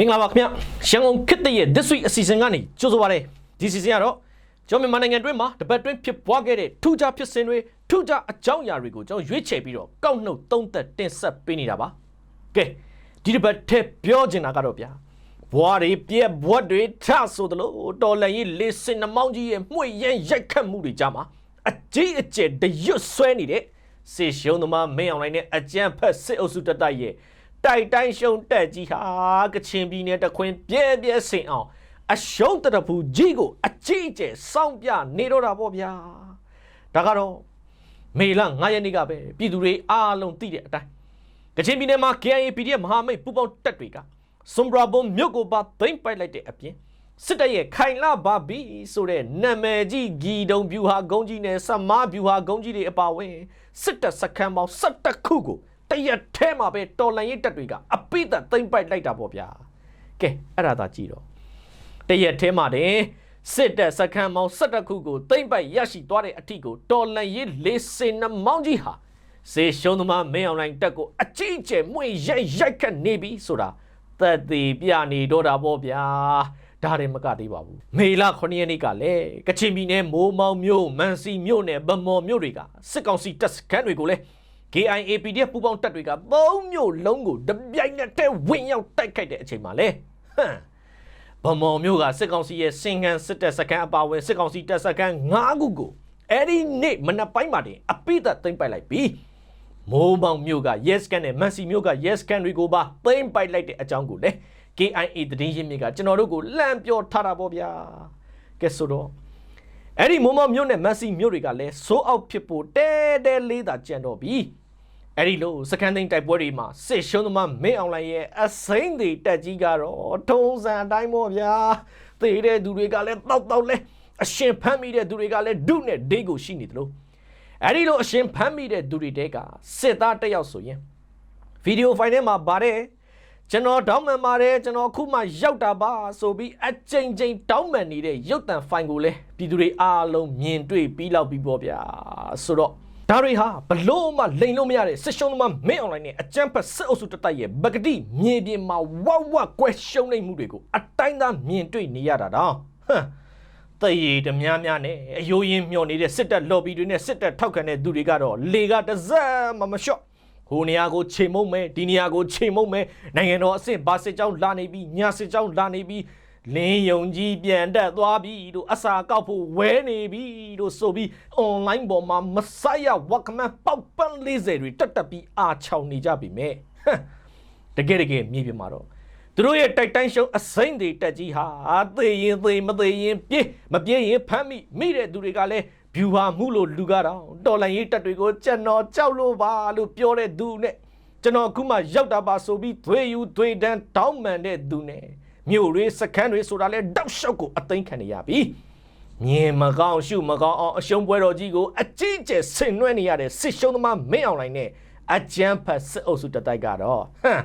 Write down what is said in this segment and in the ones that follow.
မင်္ဂလာပါခင်ဗျရန်ကုန်ခေတ်တရဲ့ this week အစီအစဉ်ကနေကြိုဆိုပါရစေဒီစီစဉ်ကတော့ကျွန်တော်မြန်မာနိုင်ငံတွင်းမှာတပတ်တွင်းဖြစ်ပွားခဲ့တဲ့ထူးခြားဖြစ်စဉ်တွေထူးခြားအကြောင်းအရာတွေကိုကျွန်တော်ရွေးချယ်ပြီးတော့ကောက်နှုတ်သုံးသက်တင်ဆက်ပေးနေတာပါကဲဒီတပတ်ထက်ပြောချင်တာကတော့ဗျာဘွားတွေပြက်ဘွက်တွေထဆိုသလိုတော်လန်ကြီးလေးစင်နှမောင်းကြီးရဲ့မှု့ရန်ရိုက်ခတ်မှုတွေကြားမှာအကြီးအကျယ်တရွတ်ဆွဲနေတဲ့စေရှုံးသမားမင်းအောင်လိုင်းနဲ့အကြမ်းဖက်စစ်အုပ်စုတတိုက်ရဲ့ တိုက်တိုင်းရှုံတက်ကြီးဟာကချင်ပြည်နယ်တခွင်ပြဲပြဲစင်အောင် အရှုံးတရဖူကြီးကိုအကြီးအကျယ်စောင့်ပြနေတော့တာပေါ့ဗျာဒါကတော့မေလ9ရက်နေ့ကပဲပြည်သူတွေအားလုံးသိတဲ့အတိုင်းကချင်ပြည်နယ်မှာ KIA PDF မဟာမိတ်ပူးပေါင်းတပ်တွေကစွန်ဘရာဘုံမြို့ကိုပါသိမ်းပိုက်လိုက်တဲ့အပြင်စစ်တပ်ရဲ့ခိုင်လာပါဘီဆိုတဲ့နာမည်ကြီးဂီတုံဗျူဟာဂုံးကြီးနဲ့ဆမားဗျူဟာဂုံးကြီးတွေအပါအဝင်စစ်တပ်စခန်းပေါင်း17ခုကို တရက်ထဲမှာပဲတော်လန်ရေးတက်တွေကအပိသက်သိမ့်ပိုက်လိုက်တာပေါ့ဗျာကဲအဲ့ဒါသာကြည့်တော့တရက်ထဲမှာတင်စစ်တပ်စခန်းမောင်း17ခုကိုသိမ့်ပိုက်ရရှိသွားတဲ့အထိကိုတော်လန်ရေးလေးစင်နှမောင်းကြီးဟာစေရှုံးသမားမင်းအွန်လိုင်းတက်ကိုအကြီးအကျယ်မှွေရိုက်ရိုက်ခတ်နေပြီဆိုတာသက်သေပြနေတော့တာပေါ့ဗျာဒါတွေမကသေးပါဘူးမေလ9ရက်နေ့ကလည်းကချင်ပြည်နယ်မိုးမောင်မြို့မန်စီမြို့နယ်ဗမော်မြို့တွေကစစ်ကောင်စီတပ်စခန်းတွေကိုလည်း KIA PDF ပူးပေါင်းတပ်တွေကသုံးမျိုးလုံးကိုတပြိုင်နက်တည်းဝင်ရောက်တိုက်ခိုက်တဲ့အချိန်မှာလေဟမ်ဗမော်မျိုးကစစ်ကောင်စီရဲ့စင်ကန်စစ်တပ်စခန်းအပါအဝင်စစ်ကောင်စီတပ်စခန်း9ခုကိုအဲ့ဒီနေ့မနက်ပိုင်းမှာတင်အပိသက်သိမ်းပိုက်လိုက်ပြီးမိုးပေါင်မျိုးက yes can နဲ့မန်စီမျိုးက yes can တွေကိုပါသိမ်းပိုက်လိုက်တဲ့အကြောင်းကိုလေ KIA သတင်းရင်းမြစ်ကကျွန်တော်တို့ကိုလှမ်းပြောထားတာပေါ့ဗျာကဲဆိုတော့အဲ့ဒီမုံမောင်မြို့နဲ့မက်ဆီမြို့တွေကလည်းစိုးအောက်ဖြစ်ဖို့တဲတဲလေးသာကြံတော့ပြီ အဲ့ဒီလိုစကန်သိန်းတိုက်ပွဲတွေမှာစစ်ရှုံးသမားမင်းအောင်လှိုင်ရဲ့အစိမ့်တွေတက်ကြီးကတော့ထုံးစံအတိုင်းပေါ့ဗျာသေတဲ့သူတွေကလည်းတောက်တောက်လဲအရှင်ဖမ်းမိတဲ့သူတွေကလည်းဒုနဲ့ဒေးကိုရှိနေတယ်လို့အဲ့ဒီလိုအရှင်ဖမ်းမိတဲ့သူတွေတဲကစစ်သားတစ်ယောက်ဆိုရင်ဗီဒီယိုဖိုင်ထဲမှာဗါတဲ့ကျွန်တော်တောင်းမှန်ပါတယ်ကျွန်တော်အခုမှရောက်တာပါဆိုပြီးအချိန်ချင်းတောင်းမှန်နေတဲ့ရုပ်တံဖိုင်ကိုလည်းပြည်သူတွေအားလုံးမြင်တွေ့ပြီးလောက်ပြီးပေါ့ဗျာဆိုတော့ ဒါတွေဟာဘလို့မှလိန်လို့မရတဲ့စစ်ရှုံးသမားမင်းအွန်လိုင်းနဲ့အကြမ်းဖက်စစ်အုပ်စုတတိုက်ရဲ့ပကတိမြေပြင်မှာဝက်ဝက်ကွဲရှုံးနေမှုတွေကိုအတိုင်းသားမြင်တွေ့နေရတာတော့ဟမ်တရေတများများနဲ့အယိုးရင်းမျောနေတဲ့စစ်တပ် lobby တွေနဲ့စစ်တပ်ထောက်ခံတဲ့သူတွေကတော့လေကတစ်စက်မှမလျှော့ဟိုနေရာကိုချိန်မုံမယ်ဒီနေရာကိုချိန်မုံမယ်နိုင်ငံတော်အဆင့်ဘာစစ်ကြောင်းလာနေပြီညာစစ်ကြောင်းလာနေပြီ လင်းယုံကြီးပြန်တက်သွားပြီတို့အစာကောက်ဖို့ဝဲနေပြီတို့ဆိုပြီး online ပေါ်မှာမဆိုင်ရဝက်ကမန်ပေါက်ပန်း40တွေတက်တက်ပြီးအာချောင်နေကြပြီမဲ့ဟမ်တကယ်တကယ်မြေပြင်မှာတော့သူတို့ရဲ့တိုက်တိုင်းရှုံးအစိမ့်တွေတက်ကြီးဟာသေရင်သေမသေရင်ပြေးမပြေးရင်ဖမ်းမိမိတဲ့သူတွေကလည်းဗျူဟာမှုလို့လူကတော့တော်လန်ရေးတက်တွေကိုကျွန်တော်ကြောက်လို့ပါလို့ပြောတဲ့သူနဲ့ကျွန်တော်အခုမှရောက်တာပါဆိုပြီးသွေးယူသွေးတန်းတောင်းမှန်တဲ့သူနဲ့ မြို့တွေစခန်းတွေဆိုတာလဲတောက်လျှောက်ကိုအသိမ်းခံနေရပြီမြင်မကောင်းရှုမကောင်းအောင်အရှုံးပွဲတော်ကြီးကိုအကြီးအကျယ်ဆင်နွှဲနေရတဲ့စစ်ရှုံးသမားမင်းအောင်လိုင်းနဲ့အကြမ်းဖက်စစ်အုပ်စုတတိုက်ကတော့ဟမ်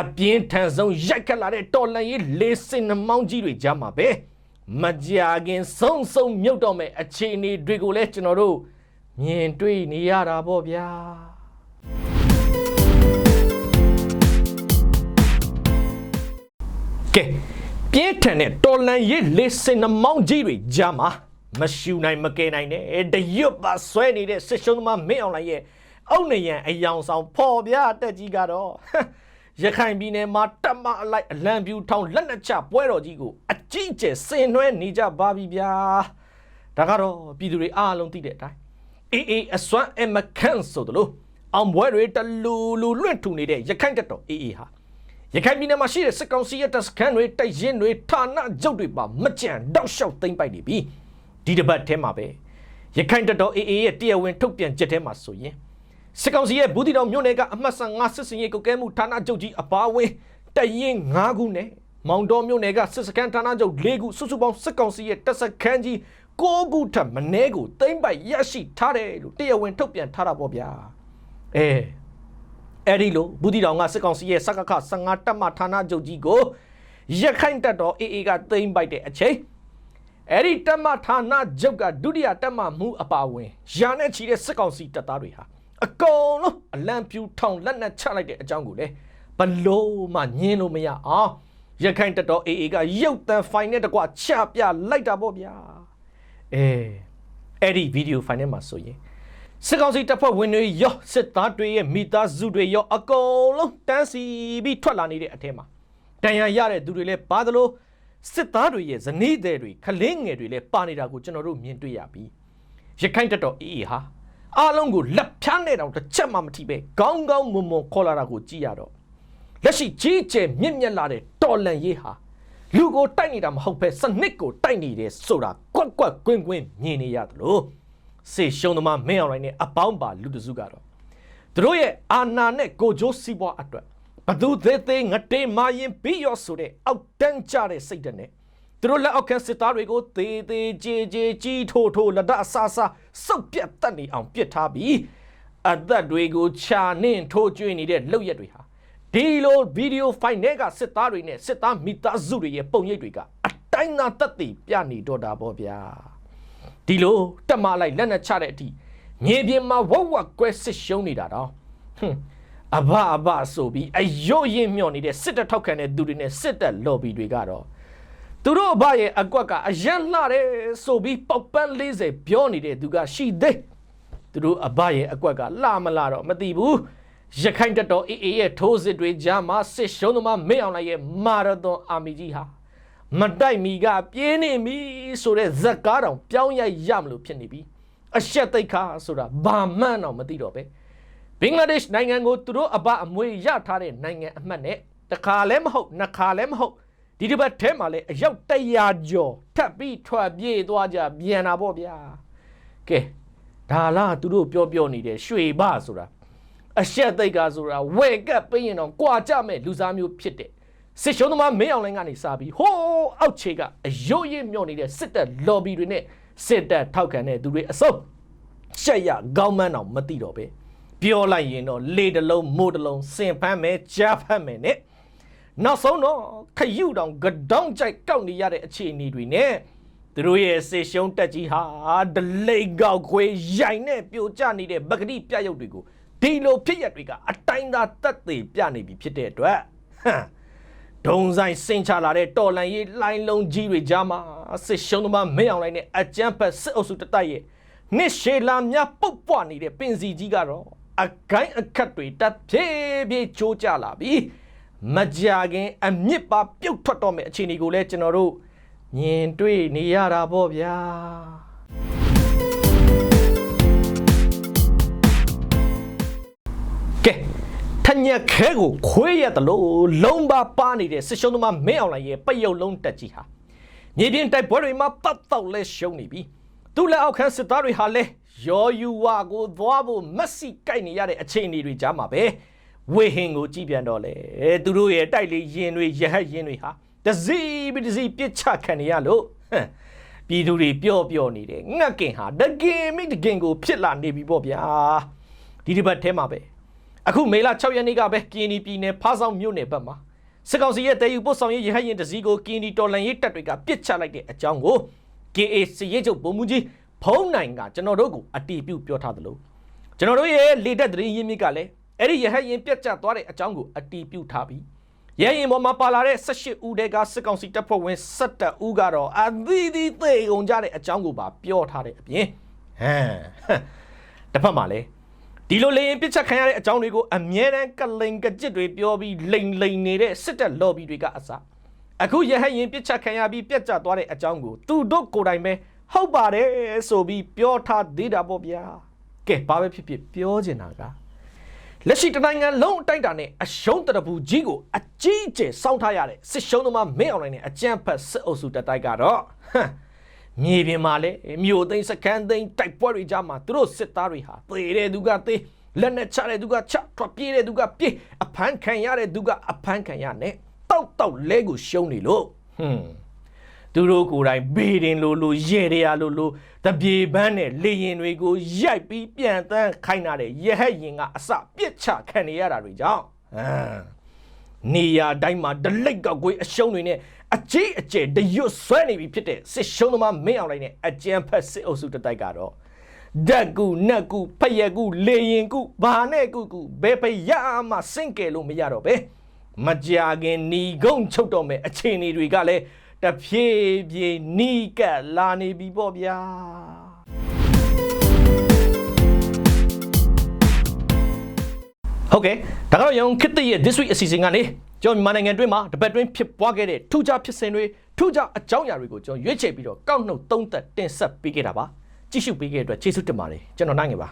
အပြင်းထန်ဆုံးရိုက်ခတ်လာတဲ့တော်လန်ရေးလေးစင်နှမောင်းကြီးတွေကြားမှာပဲမကြာခင်ဆုံးဆုံးမြုပ်တော့မဲ့အခြေအနေတွေကိုလည်းကျွန်တော်တို့မြင်တွေ့နေရတာပေါ့ဗျာ ကဲပြင်းထန်တဲ့တော်လန်ရေးလေးစင်နှမောင်းကြီးတွေကြားမှာမရှူနိုင်မကယ်နိုင်တဲ့တရွတ်ပါဆွဲနေတဲ့စစ်ရှုံးသမားမင်းအောင်လိုင်းရဲ့အုတ်နေရန်အယောင်ဆောင်ဖော်ပြတက်ကြီးကတော့ရခိုင်ပြည်နယ်မှာတပ်မအလိုက်အလံပြူထောင်လက်နက်ချပွဲတော်ကြီးကိုအကြီးအကျယ်ဆင်နွှဲနေကြပါပြီဗျာဒါကတော့ပြည်သူတွေအားလုံးသိတဲ့အတိုင်းအေးအေးအစွမ်းအမခန့်ဆိုသလိုအောင်ပွဲတွေတလူလူလွင့်ထူနေတဲ့ရခိုင်တပ်တော်အေးအေးဟာ ရခိုင်ပြည်နယ်မှာရှိတဲ့စစ်ကောင်စီရဲ့တပ်စခန်းတွေတိုက်ရင်တွေဌာနချုပ်တွေပါမကြံတောက်လျှောက်သိမ့်ပိုက်နေပြီဒီတစ်ပတ်ထဲမှာပဲရခိုင်တပ်တော်အေးအေးရဲ့တရားဝင်ထုတ်ပြန်ချက်ထဲမှာဆိုရင်စစ်ကောင်စီရဲ့ဘူးတီတော်မြို့နယ်ကအမှတ်ဆန်ငါစစ်စင်ရေးကုတ်ကဲမှုဌာနချုပ်ကြီးအပါအဝင်တရင်9ခုနဲ့မောင်တော်မြို့နယ်ကစစ်စခန်းဌာနချုပ်၄ခုစုစုပေါင်းစစ်ကောင်စီရဲ့တပ်စခန်းကြီး9ခုထပ်မင်းဲကိုတိမ့်ပိုက်ရရှိထားတယ်လို့တရားဝင်ထုတ်ပြန်ထားတာပေါ့ဗျာအဲ အဲ့ဒီလိုဘူးတီတော်ကစစ်ကောင်စီရဲ့စကခ15တပ်မဌာနချုပ်ကြီးကိုရခိုင်တပ်တော် AA ကတိမ့်ပိုက်တဲ့အချိန်အဲ့ဒီတပ်မဌာနချုပ်ကဒုတိယတပ်မမှုအပါအဝင်ရာနဲ့ချီတဲ့စစ်ကောင်စီတပ်သားတွေဟာအကုန်လုံးအလံပြူထောင်လက်နက်ချလိုက်တဲ့အကြောင်းကိုလေဘလို့မှညင်းလို့မရအောင်ရခိုင်တပ်တော် AA ကရုပ်တံဖိုင်နဲ့တကွချပြလိုက်တာပေါ့ဗျာအဲအဲ့ဒီဗီဒီယိုဖိုင်ထဲမှာဆိုရင် စစ်ကောင်စီတပ်ဖွဲ့ဝင်တွေရောစစ်သားတွေရဲ့မိသားစုတွေရောအကုန်လုံးတန်းစီပြီးထွက်လာနေတဲ့အထက်မှာတန်ရန်ရတဲ့သူတွေလည်းပါသလိုစစ်သားတွေရဲ့ဇနီးသည်တွေခလင်းငယ်တွေလည်းပါနေတာကိုကျွန်တော်တို့မြင်တွေ့ရပြီရခိုင်တပ်တော် AA ဟာအားလုံးကိုလက်ဖြားနဲ့တောင်တစ်ချက်မှမထိပဲကောင်းကောင်းမွန်မွန်ခေါ်လာတာကိုကြည့်ရတော့လက်ရှိကြီးကျယ်မြင့်မြတ်လာတဲ့တော်လန်ရေးဟာလူကိုတိုက်နေတာမဟုတ်ပဲစနစ်ကိုတိုက်နေတယ်ဆိုတာကွက်ကွက်ကွင်းကွင်းမြင်နေရတယ်လို့ စေရှုံးသမားမင်းအောင်ရိုင်းနဲ့အပေါင်းပါလူတစုကတော့သူတို့ရဲ့အာနာနဲ့ကိုဂျိုးစီးပွားအတွက်ဘသူသေးသေးငတေးမာရင်ပြီးရောဆိုတဲ့အောက်တန်းကြတဲ့စိတ်ဓာတ်နဲ့သူတို့လက်အောက်ခံစစ်သားတွေကိုသေးသေးကြေကြေကြီးထိုးထိုးလက်ဒအဆာဆာစုပ်ပြတ်တတ်နေအောင်ပြစ်ထားပြီးအသက်တွေကိုခြာနှင့်ထိုးကျွေးနေတဲ့လောက်ရက်တွေဟာဒီလိုဗီဒီယိုဖိုင်တွေကစစ်သားတွေနဲ့စစ်သားမိသားစုတွေရဲ့ပုံရိပ်တွေကအတိုင်းသာတက်တည်ပြနေတော့တာပေါ့ဗျာ ဒီလိုတက်မလိုက်လက်နဲ့ချတဲ့အထိမြေပြင်မှာဝက်ဝက်ကွဲစစ်ရှုံးနေတာတော့ဟွန်းအဘအဘဆိုပြီးအယို့ရင်မြော့နေတဲ့စစ်တပ်ထောက်ခံတဲ့သူတွေနဲ့စစ်တပ်လော်ဘီတွေကတော့သူတို့အဘရဲ့အကွက်ကအယံလှတယ်ဆိုပြီးပေါက်ပန်း40ပြောနေတဲ့သူကရှိသေးသူတို့အဘရဲ့အကွက်ကလှမလှတော့မသိဘူးရခိုင်တပ်တော် AA ရဲ့ထိုးစစ်တွေကြားမှာစစ်ရှုံးသမားမင်းအောင်လှိုင်ရဲ့မာရသွန်အာမီကြီးဟာ မတိုက်မီကပြင်းနေပြီဆိုတဲ့ဇက်ကားတောင်ပြောင်းရိုက်ရမလို့ဖြစ်နေပြီအရှက်သိက္ခာဆိုတာဘာမှန်းတော့မသိတော့ပဲဘင်္ဂလားဒေ့ရှ်နိုင်ငံကိုသူတို့အပအမွေရထားတဲ့နိုင်ငံအမှတ်နဲ့တစ်ခါလည်းမဟုတ်နှစ်ခါလည်းမဟုတ်ဒီတစ်ပတ်ထဲမှာလည်းအယောက်တရာကျော်ထပ်ပြီးထွက်ပြေးသွားကြပြန်တာပေါ့ဗျာကဲဒါလားသူတို့ပြောပြောနေတဲ့ရွှေဘဆိုတာအရှက်သိက္ခာဆိုတာဝဲကပ်ပေးရင်တော့ကြွာကြမဲ့လူစားမျိုးဖြစ်တဲ့ စစ်ရှုံးသမားမင်းအောင်လိုင်းကနေစပြီးဟိုးအောက်ခြေကအယိုးရင်းမြော့နေတဲ့စစ်တပ် lobby တွေနဲ့စစ်တပ်ထောက်ခံတဲ့သူတွေအစုံရှက်ရကောင်းမန်းအောင်မသိတော့ပဲပြောလိုက်ရင်တော့လေတစ်လုံးမိုးတစ်လုံးစင်ဖမ်းမယ်ကြားဖမ်းမယ်နဲ့နောက်ဆုံးတော့ခရုတောင်ကတောင်းကြိုက်ကောက်နေရတဲ့အခြေအနေတွေနဲ့သူတို့ရဲ့စေရှုံးတက်ကြီးဟာဒလိတ်ကောက်ခွေရိုင်နဲ့ပြိုကျနေတဲ့ပကတိပြရုပ်တွေကိုဒီလိုဖြစ်ရက်တွေကအတိုင်းသာတက်သေးပြနေပြီဖြစ်တဲ့အတွက်ဟမ် ဒုံဆိုင်စင်ချလာတဲ့တော်လန်ရေးလိုင်းလုံးကြီးတွေကြားမှာစစ်ရှုံးသမားမင်းအောင်လိုင်းနဲ့အကြမ်းဖက်စစ်အုပ်စုတတိုက်ရဲ့နှစ်ရှည်လာများပုတ်ပွားနေတဲ့ပင်စီကြီးကတော့အကိုင်းအခတ်တွေတက်ဖြည်းဖြည်းချိုးကျလာပြီမကြခင်အမြင့်ပါပြုတ်ထွက်တော့မယ့်အခြေအနေကိုလည်းကျွန်တော်တို့မြင်တွေ့နေရတာပေါ့ဗျာ ညက်ခဲကိုခွေးရတယ်လို့လုံးပါပါနေတဲ့စစ်ရှုံးသမားမင်းအောင်လိုင်ရဲ့ပယုတ်လုံးတက်ကြီးဟာမြေပြင်တိုက်ပွဲတွေမှာပတ်တော့လဲရှုံးနေပြီသူလက်အောက်ခံစစ်သားတွေဟာလဲရောယူဝါကိုသွားဖို့မက်ဆီကိုက်နေရတဲ့အခြေအနေတွေကြားမှာပဲဝေဟင်ကိုကြည်ပြန်တော့လေသူတို့ရဲ့တိုက်လေရင်တွေရဟတ်ရင်တွေဟာတစီပြီးတစီပြစ်ချခံနေရလို့ဟမ်ပြည်သူတွေပျော့ပျော့နေတယ်ငတ်ကင်ဟာတကင်မိတကင်ကိုဖြစ်လာနေပြီပေါ့ဗျာဒီဒီဘက်ထဲမှာပဲ အခုမေလ6ရက်နေ့ကပဲကင်းဒီပြည်နယ်ဖားဆောင်မြို့နယ်ဘက်မှာစစ်ကောင်စီရဲ့တည်ယူပို့ဆောင်ရေးရဟတ်ရင်တစည်းကိုကင်းဒီတော်လန်ရေးတပ်တွေကပြစ်ချလိုက်တဲ့အကြောင်းကို KA စီရေးချုပ်ဗိုလ်မှူးကြီးဖုံးနိုင်ကကျွန်တော်တို့ကိုအတီးပြုတ်ပြောထားသလိုကျွန်တော်တို့ရဲ့လေတပ်သတင်းရင်းမြစ်ကလည်းအဲ့ဒီရဟတ်ရင်ပြတ်ကျသွားတဲ့အကြောင်းကိုအတီးပြုတ်ထားပြီးရဟတ်ရင်ပေါ်မှာပါလာတဲ့18ဦးတဲကစစ်ကောင်စီတပ်ဖွဲ့ဝင်17ဦးကတော့အသီးသီးသေကုန်ကြတဲ့အကြောင်းကိုပါပြောထားတဲ့အပြင်ဟမ်တစ်ဖက်မှာလည်း ဒီလိုလေရင်ပစ်ချက်ခံရတဲ့အကြောင်းတွေကိုအမြဲတမ်းကလိန်ကကြစ်တွေပြောပြီးလိန်လိန်နေတဲ့စစ်တပ် lobby တွေကအစအခုရဟတ်ရင်ပစ်ချက်ခံရပြီးပြက်ကျသွားတဲ့အကြောင်းကိုသူတို့ကိုယ်တိုင်ပဲဟုတ်ပါတယ်ဆိုပြီးပြောထားသေးတာပေါ့ဗျာကဲဘာပဲဖြစ်ဖြစ်ပြောချင်တာကလက်ရှိတနိုင်ငံလုံးအတိုက်တာနဲ့အရှုံးတရဘူးကြီးကိုအကြီးအကျယ်စောင့်ထားရတဲ့စစ်ရှုံးသမားမင်းအောင်လိုင်းနဲ့အကြမ်းဖက်စစ်အုပ်စုတတိုက်ကတော့ဟမ် မြေပြင်မှာလည်းမြို့သိမ်းစခန်းသိမ်းတိုက်ပွဲတွေကြားမှာသူတို့စစ်သားတွေဟာသေတဲ့သူကသေလက်နဲ့ချတဲ့သူကချထွက်ပြေးတဲ့သူကပြေးအဖမ်းခံရတဲ့သူကအဖမ်းခံရနဲ့တောက်တောက်လဲကိုရှုံးနေလို့ဟွန်းသူတို့ကိုယ်တိုင်ဘေးတင်လို့လို့ရဲရရလို့လို့တပြေပန်းနဲ့လေရင်တွေကိုရိုက်ပြီးပြန်တန်းခိုင်းတာတဲ့ရဟတ်ရင်ကအစပြစ်ချခံနေရတာတွေကြောင့်ဟမ်နေရာတိုင်းမှာဒလိတ်ကောက်ကွေးအရှုံးတွေနဲ့ အကြီးအကျယ်တရွတ်ဆွဲနေပြီဖြစ်တဲ့စစ်ရှုံးသမားမင်းအောင်လိုက်နဲ့အကြံဖက်စစ်အုပ်စုတတိုက်ကတော့ဓက်ကူနက်ကူဖယက်ကူလေရင်ကူဘာနဲ့ကူကူဘယ်ဖယအမှစင့်ကယ်လို့မရတော့ပဲမကြခင်ဏီကုံချုပ်တော့မယ်အခြေအနေတွေကလည်းတဖြည်းဖြည်းဏီကပ်လာနေပြီပေါ့ဗျာဟုတ်ကဲ့ဒါကတော့ရုံခစ်တရဲ့ this week အစီအစဉ်ကနေ ကျွန်တော်မြန်မာနိုင်ငံတွင်းမှာတပတ်တွင်းဖြစ်ပွားခဲ့တဲ့ထူးခြားဖြစ်စဉ်တွေထူးခြားအကြောင်းအရာတွေကိုကျွန်တော်ရွေးချယ်ပြီးတော့ကောက်နှုတ်သုံးသက်တင်ဆက်ပေးခဲ့တာပါကြည့်ရှုပေးခဲ့တဲ့အတွက်ကျေးဇူးတင်ပါတယ်ကျွန်တော်နိုင်ငယ်ပါ